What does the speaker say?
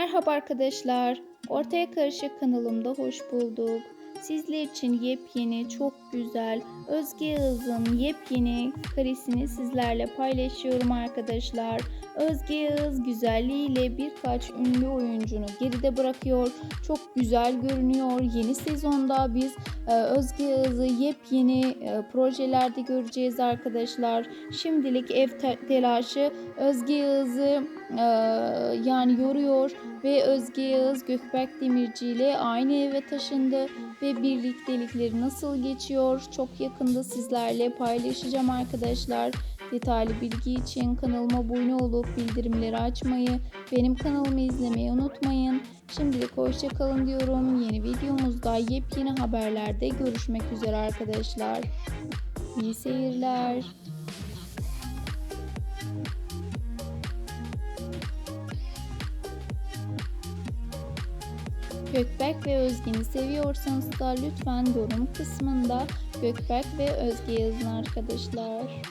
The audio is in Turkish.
Merhaba arkadaşlar. Ortaya Karışık kanalımda hoş bulduk. Sizler için yepyeni, çok güzel, Özge Yağız'ın yepyeni karesini sizlerle paylaşıyorum arkadaşlar. Özge Yağız güzelliğiyle birkaç ünlü oyuncunu geride bırakıyor. Çok güzel görünüyor. Yeni sezonda biz Özge Yağız'ı yepyeni e, projelerde göreceğiz arkadaşlar. Şimdilik ev te- telaşı Özge Yağız'ı e, yani yoruyor ve Özge Yağız Gökberk Demirci ile aynı eve taşındı ve birliktelikleri nasıl geçiyor çok yakında sizlerle paylaşacağım arkadaşlar. Detaylı bilgi için kanalıma abone olup bildirimleri açmayı, benim kanalımı izlemeyi unutmayın. Şimdilik hoşça kalın diyorum. Yeni videomuzda yepyeni haberlerde görüşmek üzere arkadaşlar. İyi seyirler. Gökberk ve Özge'ni seviyorsanız da lütfen yorum kısmında Gökberk ve Özge yazın arkadaşlar.